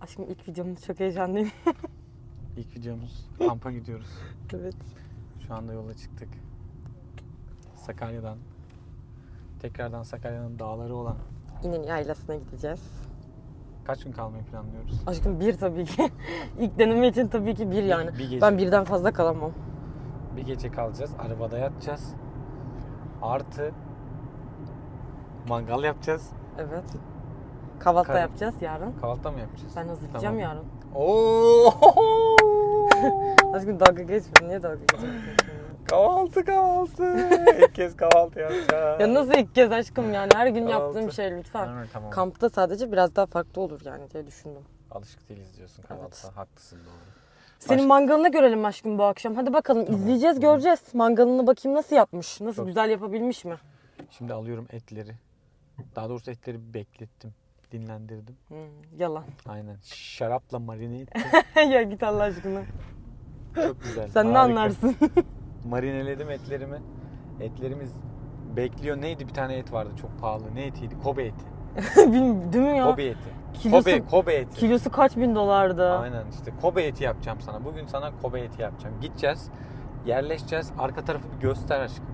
Aşkım ilk videomuz çok heyecanlıyım. İlk videomuz. Kampa gidiyoruz. evet. Şu anda yola çıktık. Sakarya'dan. Tekrardan Sakarya'nın dağları olan. İnin yaylasına gideceğiz. Kaç gün kalmayı planlıyoruz? Aşkım bir tabii ki. İlk deneme için tabii ki bir yani. bir gece. Ben birden fazla kalamam. Bir gece kalacağız. Arabada yatacağız. Artı mangal yapacağız. Evet. Kahvaltı da Kar- yapacağız yarın. Kahvaltı mı yapacağız? Ben hazırlayacağım Tamam. yarın. Oo! Aşkım dalga geçme. Niye dalga geçiyorsun? kahvaltı kahvaltı. İlk kez kahvaltı yapacağız. ya nasıl ilk kez aşkım yani her gün Kahvaltı. yaptığım şey lütfen. Tamam, tamam. Kampta sadece biraz daha farklı olur yani diye düşündüm. Alışık değiliz diyorsun kahvaltıda. Haklısın doğru. Senin Baş- mangalını görelim aşkım bu akşam. Hadi bakalım izleyeceğiz göreceğiz. Mangalını bakayım nasıl yapmış. Nasıl Çok- güzel yapabilmiş mi? Şimdi alıyorum etleri. Daha doğrusu etleri beklettim. Dinlendirdim. Hmm, yalan. Aynen. Şarapla marine ettim. ya git Allah aşkına. Çok güzel. Sen ne harika. anlarsın? Marineledim etlerimi. Etlerimiz bekliyor. Neydi bir tane et vardı çok pahalı. Ne etiydi? Kobe eti. Bilmiyorum, Değil mi ya? Kobe eti. Kilosu, Kobe, Kobe eti. kilosu kaç bin dolardı? Aynen işte Kobe eti yapacağım sana. Bugün sana Kobe eti yapacağım. Gideceğiz. Yerleşeceğiz. Arka tarafı bir göster aşkım.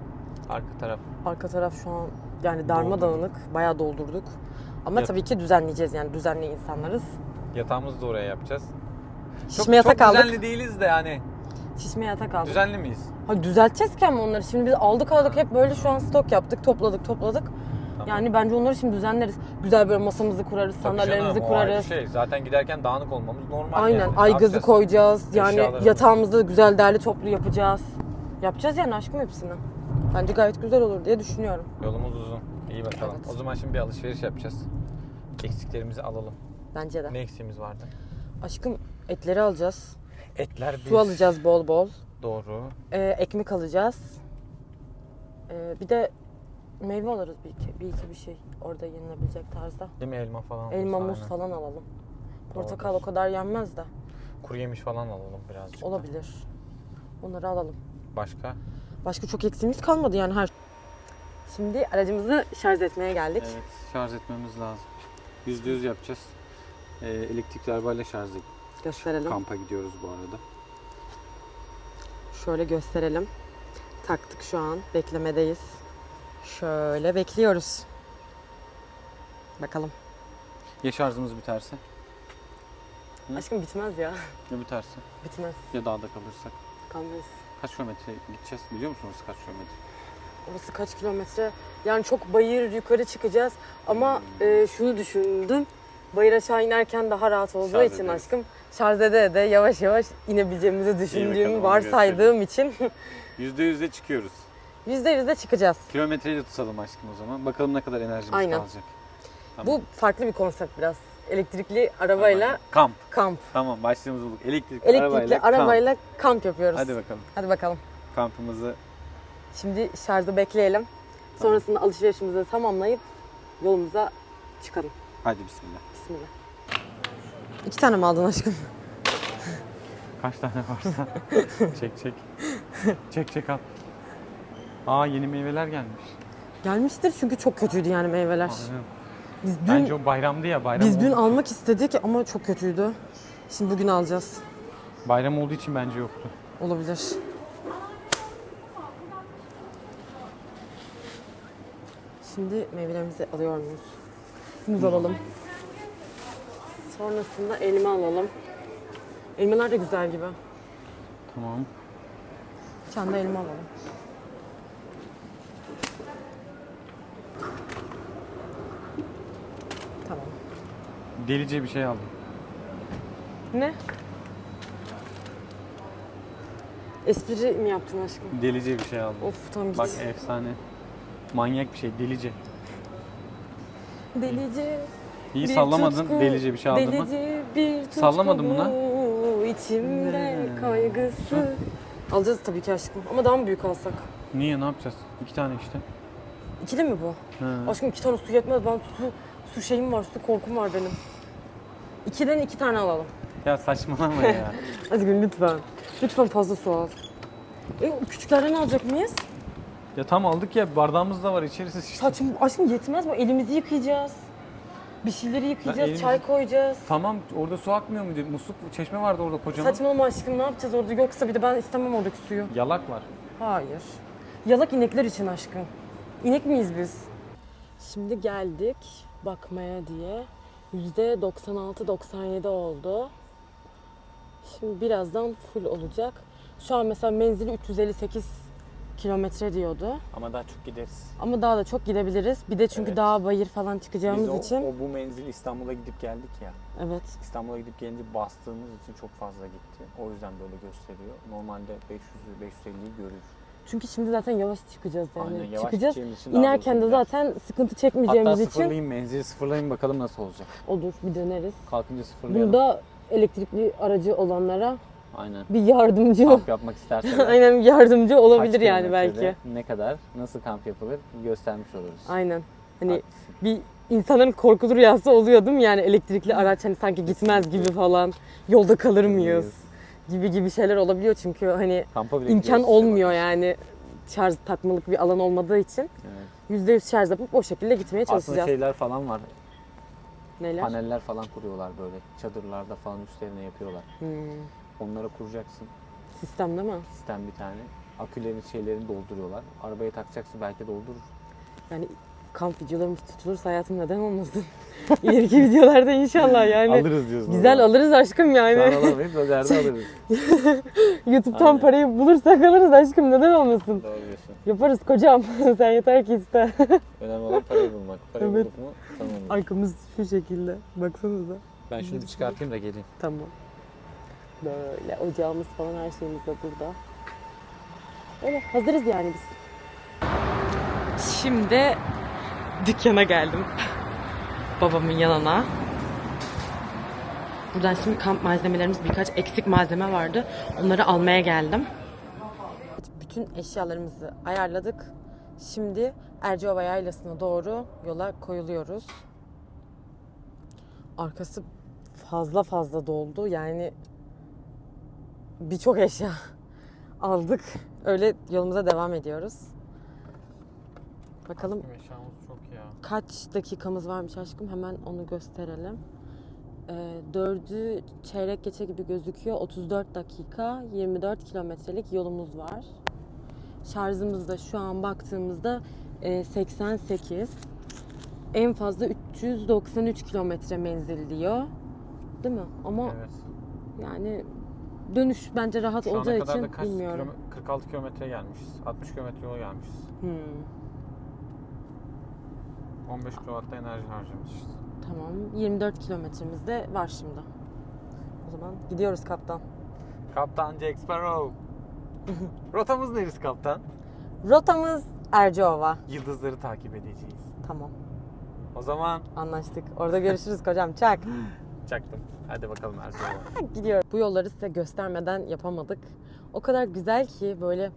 Arka taraf. Arka taraf şu an yani darmadağınık. Bayağı doldurduk. Ama Yat- tabii ki düzenleyeceğiz yani düzenli insanlarız. Yatağımızı da oraya yapacağız. Şişme yatak çok aldık. düzenli değiliz de yani. Şişme yatak aldık. Düzenli miyiz? Ha, düzelteceğiz ki ama onları. Şimdi biz aldık aldık hep böyle şu an stok yaptık. Topladık topladık. Tamam. Yani bence onları şimdi düzenleriz. Güzel böyle masamızı kurarız, Tabii sandalyelerimizi canım, o ayrı kurarız. Şey. Zaten giderken dağınık olmamız normal Aynen. yani. Ne Ay gazı yapacağız? koyacağız. Yani Eşyalarımız. yatağımızı güzel derli toplu yapacağız. Yapacağız yani aşkım hepsini. Bence gayet güzel olur diye düşünüyorum. Yolumuz uzun. İyi bakalım. Evet. O zaman şimdi bir alışveriş yapacağız. Eksiklerimizi alalım. Bence de. Ne eksiğimiz vardı? Aşkım etleri alacağız. Etler bir. Su alacağız bol bol. Doğru. Ee, ekmek alacağız. Ee, bir de meyve alırız bir iki, bir iki bir şey. Orada yenilebilecek tarzda. Değil mi elma falan? Elma, muz aynen. falan alalım. Portakal o Doğrudur. kadar yenmez de. Kuru yemiş falan alalım birazcık. da. Olabilir. Onları alalım. Başka? Başka çok eksiğimiz kalmadı yani her. Şimdi aracımızı şarj etmeye geldik. Evet şarj etmemiz lazım. Yüzde yüz yapacağız. Ee, elektrikli arabayla şarj edip Gösterelim. kampa gidiyoruz bu arada. Şöyle gösterelim. Taktık şu an. Beklemedeyiz. Şöyle bekliyoruz. Bakalım. Ya şarjımız biterse? Hı? Aşkım bitmez ya. Ya biterse? Bitmez. Ya dağda kalırsak? Kalmayız. Kaç kilometre gideceğiz biliyor musunuz kaç kilometre? Orası kaç kilometre? Yani çok bayır yukarı çıkacağız. Ama e, şunu düşündüm. Bayır aşağı inerken daha rahat olduğu Şarj için ederiz. aşkım şarj ede de yavaş yavaş inebileceğimizi düşündüğümü onu varsaydığım için Yüzde yüzde çıkıyoruz. yüzde yüzde çıkacağız. Kilometreyi de tutalım aşkım o zaman. Bakalım ne kadar enerjimiz Aynen. kalacak. Tamam. Bu farklı bir konsept biraz. Elektrikli arabayla Tamam. Kamp. kamp. Tamam başlığımızı bulduk. Elektrikli, Elektrikli arabayla, arabayla, kamp. kamp. yapıyoruz. Hadi bakalım. Hadi bakalım. Kampımızı Şimdi şarjı bekleyelim. Sonrasında alışverişimizi tamamlayıp yolumuza çıkalım. hadi bismillah. Bismillah. İki tane mi aldın aşkım? Kaç tane varsa çek çek. çek çek al. Aa yeni meyveler gelmiş. Gelmiştir çünkü çok kötüydü yani meyveler. Aynen. Biz dün, Bence o bayramdı ya bayram. biz dün oldu- almak istedik ama çok kötüydü. Şimdi bugün alacağız. Bayram olduğu için bence yoktu. Olabilir. Şimdi meyvelerimizi alıyor muyuz? Muz alalım. Sonrasında elma alalım. Elmalar da güzel gibi. Tamam. Tane de elma alalım. Tamam. Delice bir şey aldım. Ne? Espri mi yaptın aşkım? Delice bir şey aldım. Of tam. Bak efsane. Manyak bir şey delice. Delice. İyi bir sallamadın tutku, delice bir şey aldın mı? Delice bir tutku Sallamadın mı lan? içimde kaygısı. Alacağız tabii ki aşkım. Ama daha mı büyük alsak? Niye ne yapacağız? İki tane işte. İkili mi bu? Ha. Aşkım iki tane su yetmez. Ben su, su şeyim var, su korkum var benim. İkiden iki tane alalım. Ya saçmalama ya. Hadi gün lütfen. Lütfen fazla su al. E küçüklerden alacak mıyız? Ya tam aldık ya bardağımız da var içerisi şişti. Saçım aşkım yetmez mi? Elimizi yıkayacağız. Bir şeyleri yıkayacağız, elimizi- çay koyacağız. Tamam orada su akmıyor mu? Musluk çeşme vardı orada kocaman. Saçmalama aşkım ne yapacağız orada yoksa bir de ben istemem oradaki suyu. Yalak var. Hayır. Yalak inekler için aşkım. İnek miyiz biz? Şimdi geldik bakmaya diye. Yüzde 96-97 oldu. Şimdi birazdan full olacak. Şu an mesela menzili 358 kilometre diyordu. Ama daha çok gideriz. Ama daha da çok gidebiliriz. Bir de çünkü Evet. dağ bayır falan Biz çıkacağımız o, için. o bu menzil İstanbul'a gidip geldik ya. Evet. İstanbul'a gidip gelince bastığımız için çok fazla gitti. O yüzden böyle gösteriyor. Normalde 500'ü 550'yi görür. Çünkü şimdi zaten yavaş çıkacağız yani. Aynen yavaş çıkacağız. gideceğimiz için daha İnerken de uzun zaten sıkıntı Hatta çekmeyeceğimiz için sıfırlayayım menzili sıfırlayayım bakalım nasıl olacak. olur bir döneriz. Kalkınca sıfırlayalım. Bunda elektrikli aracı olanlara Aynen. bir yardımcı Kamp yapmak istersen. Aynen yardımcı olabilir kaç yani belki. Ne kadar, nasıl kamp yapılır göstermiş oluruz. Aynen. Hani Haklısın. bir insanların korkulu rüyası oluyor değil mi? Yani elektrikli araç hani sanki gitmez gibi falan. Yolda kalır mıyız? Gibi gibi şeyler olabiliyor çünkü hani imkan olmuyor işte yani şarj takmalık bir alan olmadığı için Evet. %100 şarj yapıp o şekilde gitmeye Aslında çalışacağız. şeyler falan var. Neler? Paneller falan kuruyorlar böyle. Çadırlarda falan üstlerine yapıyorlar. Hmm. Onlara kuracaksın. Sistem değil mi? Sistem bir tane. Akülerin şeylerini dolduruyorlar. Arabaya takacaksın belki doldurur. Yani kamp videolarımız tutulursa hayatım neden olmasın? İleriki videolarda inşallah yani. alırız diyorsun. Güzel alırız aşkım Şu an yani. alamayız o yerde alırız. YouTube'dan Aynen. parayı bulursak alırız aşkım neden olmasın? Doğru diyorsun. Yaparız kocam. Sen yeter ki iste. Önemli olan parayı bulmak. Parayı Evet. bulduk mu tamam. Arkamız şu şekilde. Baksanıza. Ben şunu bir çıkartayım da geleyim. Tamam. Böyle ocağımız falan her şeyimiz de burada. Öyle hazırız yani biz. Şimdi dükkana geldim. Babamın yanına. Buradan şimdi kamp malzemelerimiz birkaç eksik malzeme vardı. Onları almaya geldim. Bütün eşyalarımızı ayarladık. Şimdi Erciyova Yaylası'na doğru yola koyuluyoruz. Arkası fazla fazla doldu. Yani birçok eşya aldık. Öyle yolumuza devam ediyoruz. Bakalım Eşyamız çok ya. kaç dakikamız varmış aşkım hemen onu gösterelim. Ee, dördü çeyrek geçe gibi gözüküyor. 34 dakika 24 kilometrelik yolumuz var. Şarjımız da şu an baktığımızda e, 88. En fazla 393 kilometre menzil diyor. Değil mi? Ama Evet. yani dönüş bence rahat Şu olacağı kadar için da kaç bilmiyorum. kilome- 46 kilometre gelmişiz. 60 kilometre yol gelmişiz. Hmm, 15 kilowatta enerji harcamışız. tamam. 24 kilometremiz de var şimdi. O zaman gidiyoruz kaptan. Kaptan Jack Sparrow. Rotamız neresi kaptan? Rotamız Erciova. Yıldızları takip edeceğiz. Tamam. O zaman Anlaştık. Orada görüşürüz kocam. Çak. çaktım. Hadi bakalım Ertuğrul. Gidiyoruz. Bu yolları size göstermeden yapamadık. O kadar güzel ki böyle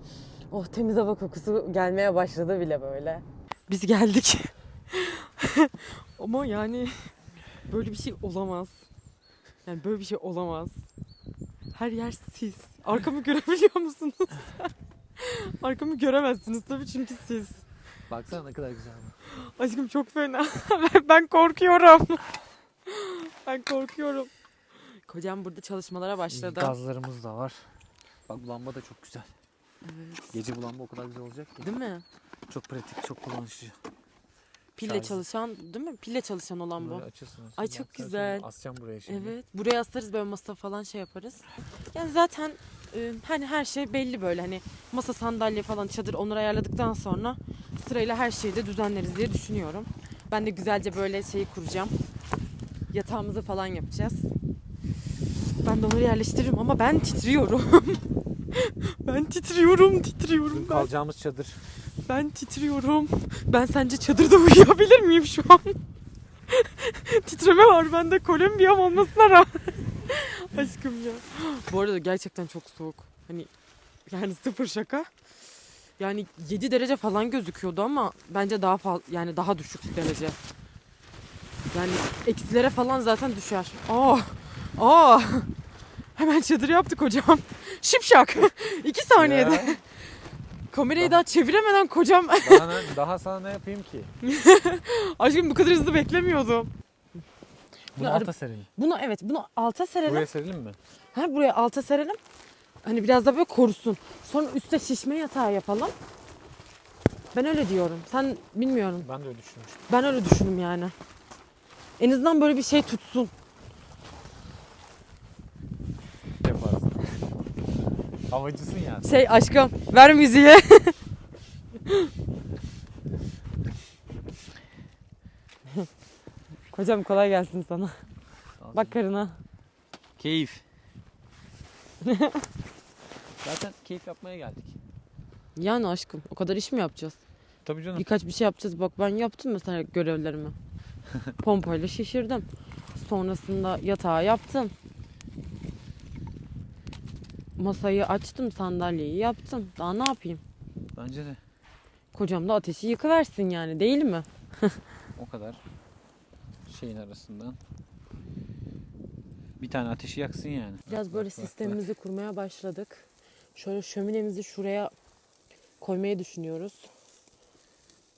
oh temiz hava kokusu gelmeye başladı bile böyle. Biz geldik. Ama yani böyle bir şey olamaz. Yani böyle bir şey olamaz. Her yer sis. Arkamı görebiliyor musunuz? Arkamı göremezsiniz tabii çünkü sis. Baksana ne kadar güzel. Aşkım çok fena. Ben korkuyorum. Ben korkuyorum. Kocam burada çalışmalara başladı. Gazlarımız da var. Bak bu lamba da çok güzel. Gece bu lamba o kadar güzel olacak ki. Değil mi? Çok pratik, çok kullanışlı. Pille Şarjı. çalışan, değil mi? Pille çalışan olan bu. Böyle açıyorsun. Ay, çok güzel. Asacağım buraya şimdi. Evet. Buraya asarız böyle masa falan şey yaparız. Yani zaten e, hani her şey belli böyle hani masa sandalye falan çadır onları ayarladıktan sonra sırayla her şeyi de düzenleriz diye düşünüyorum. Ben de güzelce böyle şeyi kuracağım. Yatağımızı falan yapacağız. Ben de onları yerleştiririm ama ben titriyorum. ben titriyorum, titriyorum Bizim ben. kalacağımız çadır. Ben titriyorum. Ben sence çadırda uyuyabilir miyim şu an? Titreme var bende. Kolombiyam olmasına rağmen. Aşkım ya. Bu arada gerçekten çok soğuk. Hani yani sıfır şaka. Yani 7 derece falan gözüküyordu ama bence daha fazla yani daha düşük derece. Yani eksilere falan zaten düşer. Aa! Aa! Hemen çadır yaptık hocam. Şipşak. 2 saniyede. Ya, Kamerayı daha çeviremeden kocam daha, ne- daha sana ne yapayım ki? Aşkım bu kadar hızlı beklemiyordum. Bunu Ya, alta serelim. Bunu evet bunu alta serelim. Buraya serelim mi? Ha buraya alta serelim. Hani biraz da böyle korusun. Sonra üstte şişme yatağı yapalım. Ben öyle diyorum. Sen bilmiyorum. Ben de öyle düşünmüştüm. Ben öyle düşündüm yani. En azından böyle bir şey tutsun. Yaparız. Havacısın ya. Şey aşkım ver müziği. Kocam kolay gelsin sana. Bak karına. Keyif. Zaten keyif yapmaya geldik. Yani aşkım o kadar iş mi yapacağız? Tabii canım. Birkaç bir şey yapacağız. Bak ben yaptım mesela görevlerimi. Pompayla şişirdim. Sonrasında yatağı yaptım. Masayı açtım, sandalyeyi yaptım. Daha ne yapayım? Bence de Kocam da ateşi yıkıversin yani değil mi? o kadar şeyin arasından bir tane ateşi yaksın yani. Biraz böyle Bak, bak, bak. sistemimizi kurmaya başladık. Şöyle şöminemizi şuraya koymayı düşünüyoruz.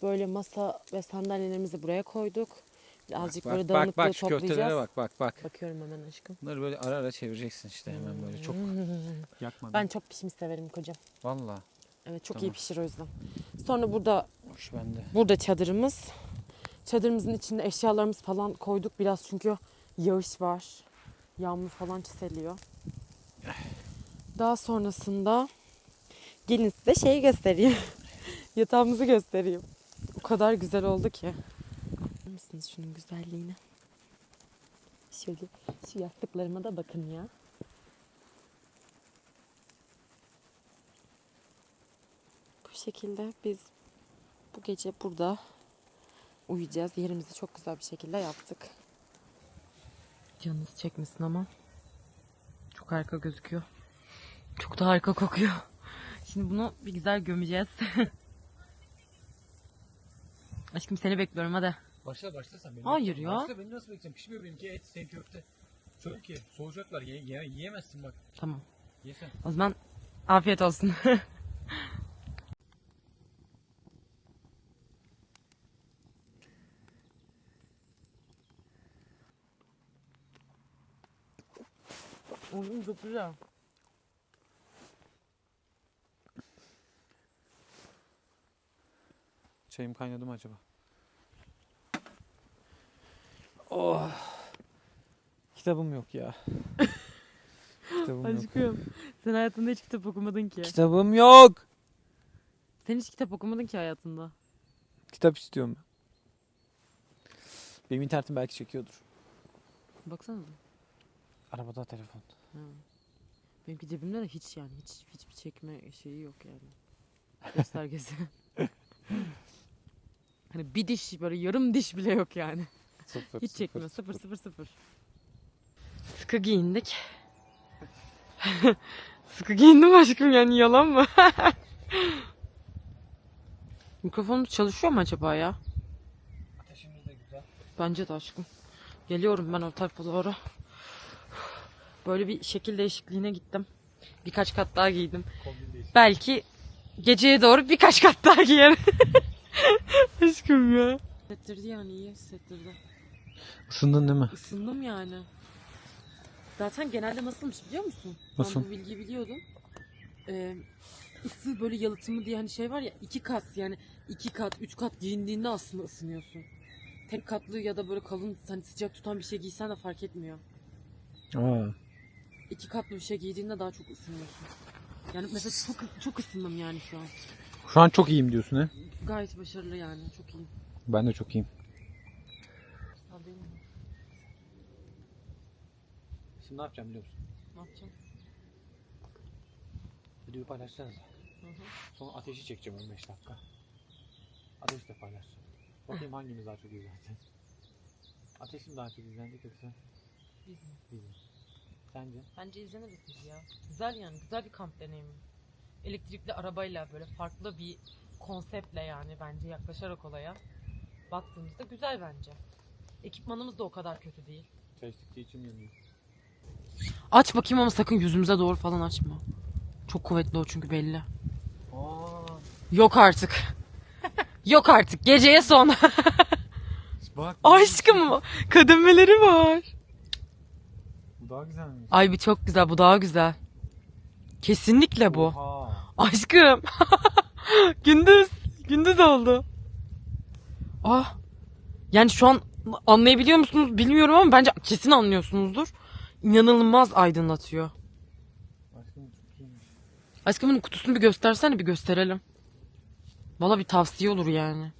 Böyle masa ve sandalyelerimizi buraya koyduk. Birazcık bak, böyle bak, dağınıklığı bak şu köftelere bak bak bak. Bakıyorum hemen aşkım. Bunları böyle ara ara çevireceksin işte hemen böyle çok yakmadan. Ben çok pişmiş severim kocam. Valla Evet çok iyi Tamam. pişir o yüzden. Sonra burada hoş bende. burada çadırımız. Çadırımızın içinde eşyalarımız falan koyduk biraz çünkü yağış var. Yağmur falan çiseliyor. Daha sonrasında gelin size şeyi göstereyim. Yatağımızı göstereyim. O kadar güzel oldu ki. Mısınız şunun güzelliğine? Şöyle şu yastıklarıma da bakın ya. Bu şekilde biz bu gece burada uyuyacağız. Yerimizi çok güzel bir şekilde yaptık. Canınız çekmesin ama. Çok harika gözüküyor. Çok da harika kokuyor. Şimdi bunu bir güzel gömeceğiz. Aşkım seni bekliyorum hadi. Başla başla sen beni. Hayır ya. Başla beni nasıl bekleyeceğim? Pişmiyor benimki et, senin köfte. Çabuk ye. Soğuyacaklar. Ye, ye- yiyemezsin bak. Tamam. Ye sen. O zaman afiyet olsun. Oğlum çok güzel. Çayım kaynadı mı acaba? Oh. Kitabım yok ya. Kitabım yok. Aşkım sen hayatında hiç kitap okumadın ki. Kitabım yok. Sen hiç kitap okumadın ki hayatında. Kitap istiyorum ben. Benim internetim belki çekiyordur. Baksana. Arabada telefon. Ha. Benimki cebimde de hiç yani hiç hiçbir çekme şeyi yok yani. Göstergesi. hani bir diş böyle yarım diş bile yok yani. Sıfır, Hiç çekmiyor. sıfır. Sıfır sıfır. Sıkı giyindik. Sıkı giyindim aşkım yani yalan mı? Mikrofonumuz çalışıyor mu acaba ya? Ateşimiz de güzel. Bence de aşkım. Geliyorum ben o tarafa doğru. Böyle bir şekil değişikliğine gittim. Birkaç kat daha giydim. Belki geceye doğru birkaç kat daha giyerim. aşkım ya. Hissettirdi yani iyi hissettirdi. Isındın değil mi? Isındım yani. Zaten genelde nasılmış biliyor musun? Nasıl? Ben bu bilgiyi biliyordum. Ee, ısı böyle yalıtımı diye hani şey var ya iki kat yani iki kat üç kat giyindiğinde aslında ısınıyorsun. Tek katlı ya da böyle kalın hani sıcak tutan bir şey giysen de fark etmiyor. Aa. İki katlı bir şey giydiğinde daha çok ısınıyorsun. Yani mesela çok çok ısındım yani şu an. Şu an çok iyiyim diyorsun he? Gayet başarılı yani çok iyi. Ben de çok iyiyim. Haberim yok. Şimdi ne yapacağım biliyor musun? Ne yapacağım? Videoyu paylaşacağız ya. Hı hı. Sonra ateşi çekeceğim 15 dakika. Ateşi de paylaşacağım. Bakayım hangimiz daha çok izlendi. Ateş mi daha çok izlendi yoksa Biz mi? biz mi? Sence? Bence izleniriz biz ya. Güzel yani güzel bir kamp deneyimi. Elektrikli arabayla böyle farklı bir konseptle yani bence yaklaşarak olaya baktığımızda güzel bence. Ekipmanımız da o kadar kötü değil. Çay içtikçe içim yanıyor. Aç bakayım ama sakın yüzümüze doğru falan açma. Çok kuvvetli o çünkü belli. Aa, Yok artık. Yok artık. Geceye son. Bak. Aşkım kademeleri var. Bu daha güzelmiş. Ay bir çok güzel bu daha güzel. Kesinlikle bu. Oha. Aşkım. gündüz. Gündüz oldu. Ah. Yani şu an anlayabiliyor musunuz bilmiyorum ama bence kesin anlıyorsunuzdur. İnanılmaz aydınlatıyor. Aşkım bunun kutusunu bir göstersene bir gösterelim. Valla bir tavsiye olur yani.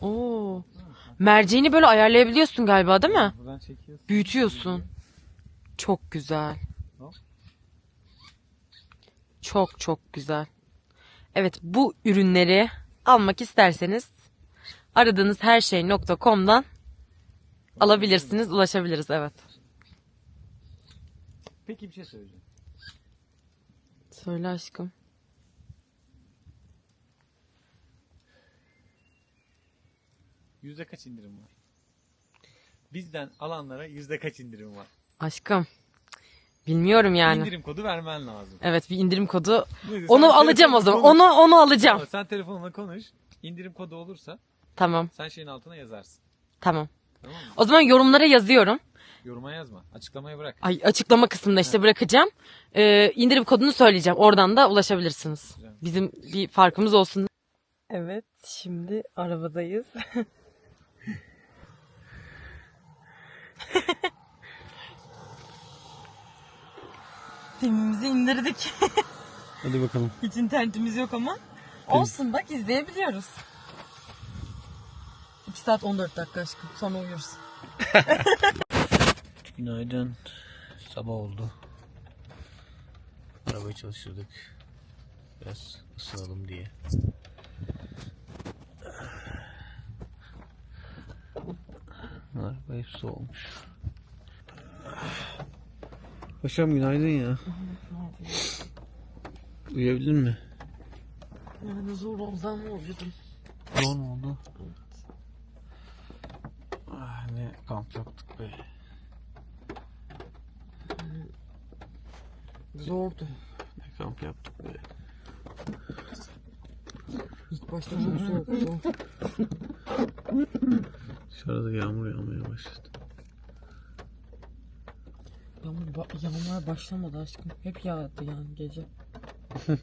Oo. Merceğini böyle ayarlayabiliyorsun galiba değil mi? Buradan çekiyorsun. Büyütüyorsun. Çok güzel. Çok çok güzel. Evet bu ürünleri almak isterseniz aradığınız her şey.com'dan alabilirsiniz, ulaşabiliriz evet. Peki bir şey söyleyeceğim. Söyle aşkım. Yüzde kaç indirim var? Bizden alanlara yüzde kaç indirim var? Aşkım. Bilmiyorum yani. İndirim kodu vermen lazım. Evet bir indirim kodu. Neyse, Onu alacağım o zaman. Onu onu alacağım. Tamam, Sen telefonla konuş. İndirim kodu olursa Tamam. sen şeyin altına yazarsın. Tamam. Tamam mı? O zaman yorumlara yazıyorum. Yoruma yazma. Açıklamaya bırak. Ay açıklama kısmında işte bırakacağım. Ee, indirim kodunu söyleyeceğim. Oradan da ulaşabilirsiniz. Güzel. Bizim bir farkımız olsun. Evet, şimdi arabadayız. Filmimizi indirdik. Hadi bakalım. Hiç internetimiz yok ama. Olsun bak izleyebiliyoruz. 2 saat 14 dakika aşkım. Sonra uyuruz. Günaydın. Sabah oldu. Arabayı çalıştırdık. Biraz ısınalım diye. Araba hep soğumuş. Paşam günaydın ya. Uyuyabildin mi? Yani zor oldu ama uyudum. Zor mu oldu? Ne kamp yaptık be. Zordu. Ne kamp yaptık be. İlk başta çok soğuktu. Dışarıda yağmur yağmaya başladı. Yağmur ba- yağmaya başlamadı aşkım. Hep yağdı yani gece.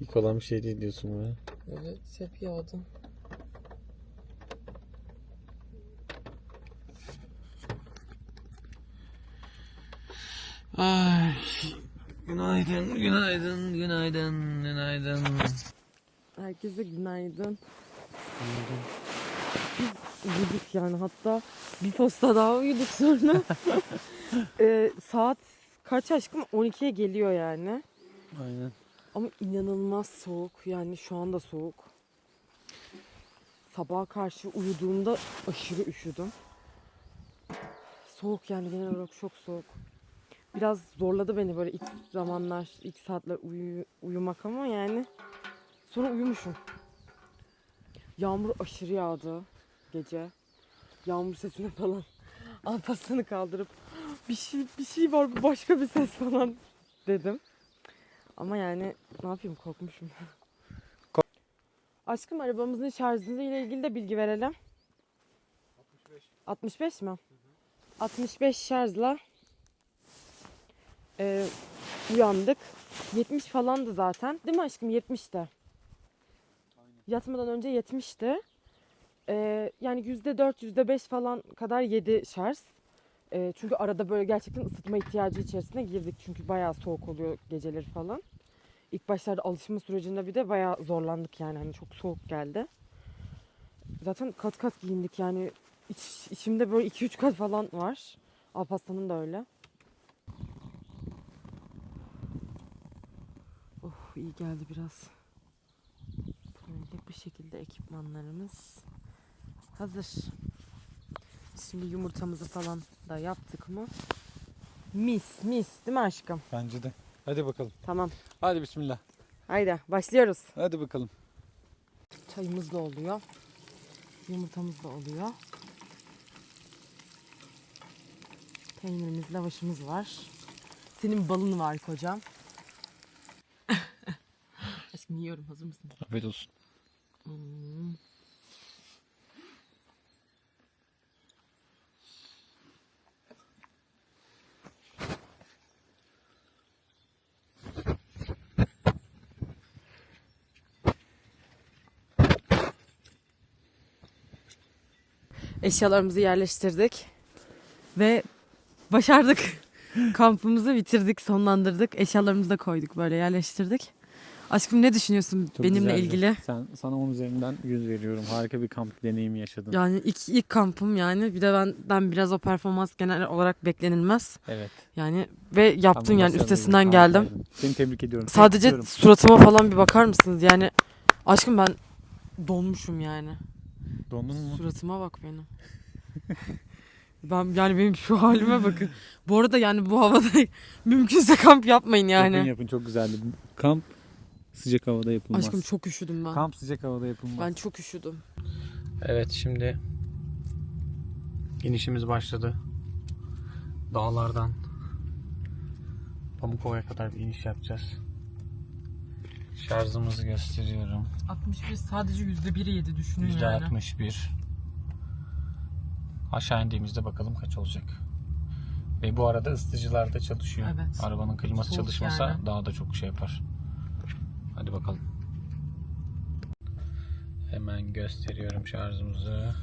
İlk olan bir şey değil diyorsun bana. Evet hep yağdı. Ay. Günaydın, günaydın, günaydın, günaydın. Herkese günaydın. Biz uyuduk yani hatta bir posta daha uyuduk sonra. Ee, saat kaç aşkım? 12'ye geliyor yani. Aynen. Ama inanılmaz soğuk. Yani şu anda soğuk. Sabaha karşı uyuduğumda aşırı üşüdüm. Soğuk yani genel olarak çok soğuk. Biraz zorladı beni böyle ilk zamanlar, ilk saatler uyu- uyumak ama yani sonra uyumuşum. Yağmur aşırı yağdı gece. Yağmur sesine falan Alparslan'ı kaldırıp bir şey bir şey var başka bir ses falan dedim. Ama yani ne yapayım korkmuşum. Aşkım arabamızın şarjı ile ilgili de bilgi verelim. 65. 65 mi? 65 şarjla e, uyandık. 70 falandı zaten. Değil mi aşkım? 70'ti. Yatmadan önce 70'ti. E, yani %4, %5 falan kadar yedi şarj. E, çünkü arada böyle gerçekten ısıtma ihtiyacı içerisine girdik. Çünkü bayağı soğuk oluyor geceleri falan. İlk başlarda alışma sürecinde bir de bayağı zorlandık yani. Hani çok soğuk geldi. Zaten kat kat giyindik yani. İç, içimde böyle 2-3 kat falan var. Alparslan'ın da öyle. Oh iyi geldi biraz. Böyle bu şekilde ekipmanlarımız hazır. Şimdi yumurtamızı falan da yaptık mı? Mis mis değil mi aşkım? Bence de. Hadi bakalım. Tamam. Hadi bismillah. Haydi başlıyoruz. Hadi bakalım. Çayımız da oluyor. Yumurtamız da oluyor. Peynirimiz, lavaşımız var. Senin balın var kocam. Aşkım yiyorum hazır mısın? Afiyet olsun. Hmm. Eşyalarımızı yerleştirdik ve başardık. Kampımızı bitirdik, sonlandırdık. Eşyalarımızı da koyduk böyle yerleştirdik. Aşkım ne düşünüyorsun Çok benimle güzeldi. ilgili? Sen, sana 10 üzerinden 100 veriyorum. Harika bir kamp deneyimi yaşadın. Yani ilk, ilk kampım yani. Bir de ben ben biraz o performans genel olarak beklenilmez. Evet. Yani ve yaptım Tam yani üstesinden geldim. Seni tebrik ediyorum. Sadece Öpüyorum. suratıma falan bir bakar mısınız? Yani aşkım ben donmuşum yani. Dondun mu? Suratıma bak benim. ben yani benim şu halime bakın. Bu arada yani bu havada mümkünse kamp yapmayın yani. Yapın yapın çok güzeldi. Kamp sıcak havada yapılmaz. Aşkım çok üşüdüm ben. Kamp sıcak havada yapılmaz. Ben çok üşüdüm. Evet şimdi inişimiz başladı. Dağlardan Pamukova'ya kadar bir iniş yapacağız. Şarjımızı gösteriyorum. 61 sadece %1'i yedi düşünün yani. %61. Aşağı indiğimizde bakalım kaç olacak. Ve bu arada ısıtıcılar da çalışıyor. Evet. Arabanın kliması Soğuk çalışmasa yani. daha da çok şey yapar. Hadi bakalım. Hemen gösteriyorum şarjımızı.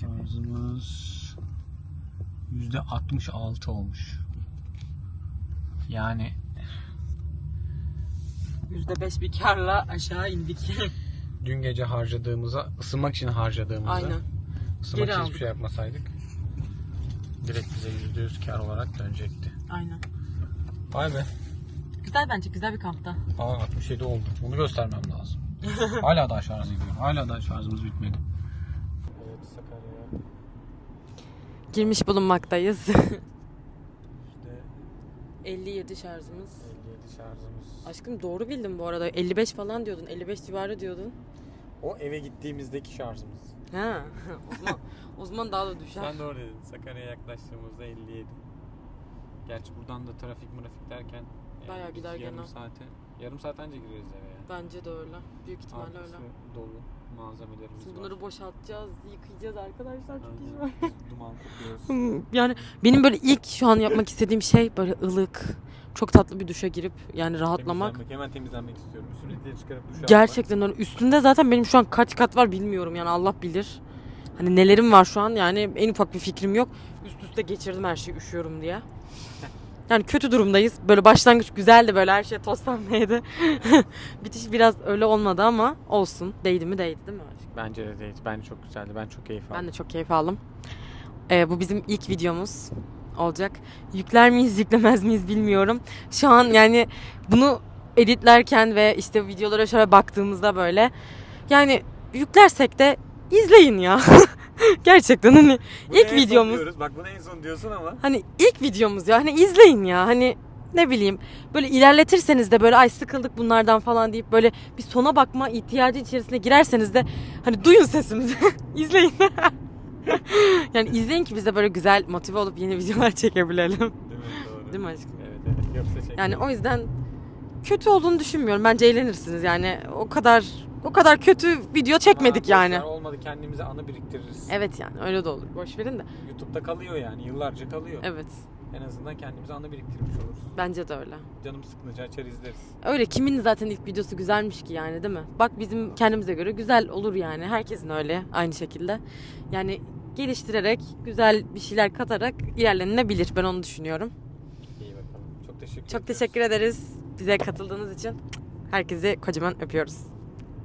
Şarjımız %66 olmuş. Yani %5 bir karla aşağı indik. dün gece harcadığımıza, ısınmak için harcadığımızı Aynen. ısınmak Geri için hiçbir şey yapmasaydık direkt bize %100 kar olarak dönecekti. Aynen. Vay be. Güzel bence güzel bir kampta. Aa 67 oldu. Bunu göstermem lazım. Hala daha şarj ediyor. Hala daha şarjımız bitmedi. Girmiş bulunmaktayız. İşte 57 şarjımız. 57 şarjımız. Aşkım doğru bildin bu arada. 55 falan diyordun. 55 civarı diyordun. O eve gittiğimizdeki şarjımız. Ha. o zaman, o zaman daha da düşer. Sen doğru dedin. Sakarya'ya yaklaştığımızda 57. Gerçi buradan da trafik mırafik derken yani Bayağı biz gider yarım gene. saate yarım saat önce gireriz eve ya. Bence de öyle. Büyük ihtimalle Arkası öyle. dolu malzemelerimiz Şimdi var. bunları boşaltacağız, yıkayacağız arkadaşlar. Çok iş var. Aynen. Biz Duman kokuyoruz. Yani benim böyle ilk şu an yapmak istediğim şey böyle ılık, çok tatlı bir duşa girip yani rahatlamak. Temizlenmek, hemen temizlenmek istiyorum. Üstümdekileri çıkarıp duş Gerçekten öyle. Üstünde zaten benim şu an kaç kat var bilmiyorum yani Allah bilir. Hani nelerim var şu an yani en ufak bir fikrim yok. Üst üste geçirdim her şeyi üşüyorum diye. Yani kötü durumdayız. Böyle başlangıç güzeldi böyle her şey toz pembeydi. Bitiş biraz öyle olmadı ama olsun. Değdi mi değdi değil mi? Bence de değil. Bence çok güzeldi. Ben çok keyif aldım. Ben de çok keyif aldım. Ee, bu bizim ilk videomuz olacak. Yükler miyiz yüklemez miyiz bilmiyorum. Şu an yani bunu editlerken ve işte videolara şöyle baktığımızda böyle yani yüklersek de izleyin ya. Gerçekten hani Bunu ilk en son videomuz. diyoruz. Bak bunu en son diyorsun ama. hani ilk videomuz ya hani izleyin ya hani ne bileyim böyle ilerletirseniz de böyle ay sıkıldık bunlardan falan deyip böyle bir sona bakma ihtiyacı içerisine girerseniz de hani duyun sesimizi izleyin. yani izleyin ki biz de böyle güzel motive olup yeni videolar çekebilelim. Değil mi? Doğru. Değil mi aşkım? Evet evet. Yoksa çekmeyiz. Yani o yüzden kötü olduğunu düşünmüyorum. Bence eğlenirsiniz yani. O kadar o kadar kötü video çekmedik Ha, yani. boşver, Olmadı kendimize anı biriktiririz. Evet yani öyle de olur. Boş verin de. YouTube'da kalıyor yani. Yıllarca kalıyor. Evet. En azından kendimize anı biriktirmiş oluruz. Bence de öyle. Canım sıkılınca açar izleriz. Öyle kimin zaten ilk videosu güzelmiş ki yani değil mi? Bak bizim kendimize göre güzel olur yani. Herkesin öyle aynı şekilde. Yani geliştirerek, güzel bir şeyler katarak ilerlenilebilir. Ben onu düşünüyorum. İyi bakalım. Çok teşekkür Çok ediyoruz. teşekkür ederiz bize katıldığınız için. Herkese kocaman öpüyoruz.